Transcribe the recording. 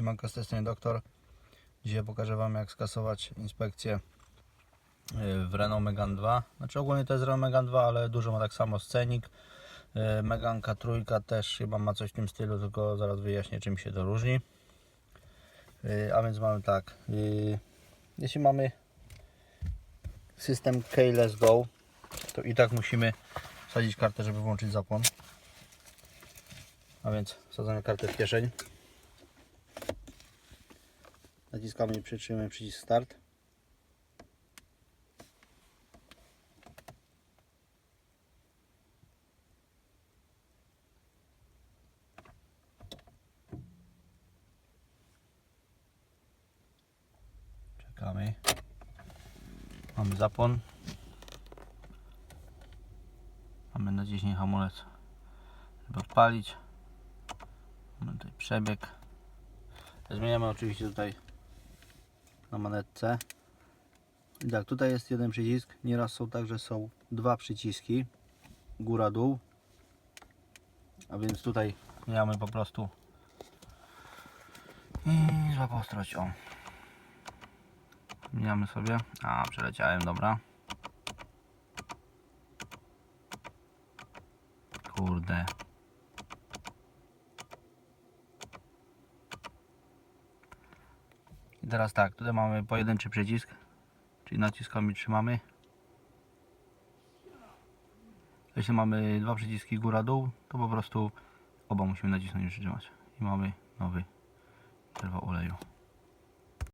Siemanko, z tej doktor. Dzisiaj pokażę Wam jak skasować inspekcję yy, w Renault Megane 2. Znaczy ogólnie to jest Renault Megane 2, ale dużo ma tak samo scenik. Yy, Meganka trójka też chyba ma coś w tym stylu, tylko zaraz wyjaśnię czym się to różni. Yy, A więc mamy tak, jeśli mamy system Keyless Go, to i tak musimy wsadzić kartę, żeby włączyć zapłon. A więc wsadzamy kartę w kieszeń. Naciskamy i przytrzymujemy przycisk start. Czekamy. Mamy zapłon. Mamy naciśnij hamulec, żeby odpalić. Mamy tutaj przebieg. Zmieniamy oczywiście tutaj na manetce. Tak, tutaj jest jeden przycisk. Nieraz są tak, że są dwa przyciski. Góra, dół. A więc tutaj zmieniamy po prostu i złapał ostrość. O. Zmieniamy sobie. A, przeleciałem, dobra. Kurde. Teraz tak, tutaj mamy pojedynczy przycisk, czyli naciskamy i trzymamy. Jeśli mamy dwa przyciski góra-dół, to po prostu oba musimy nacisnąć i przytrzymać. I mamy nowy interwał oleju.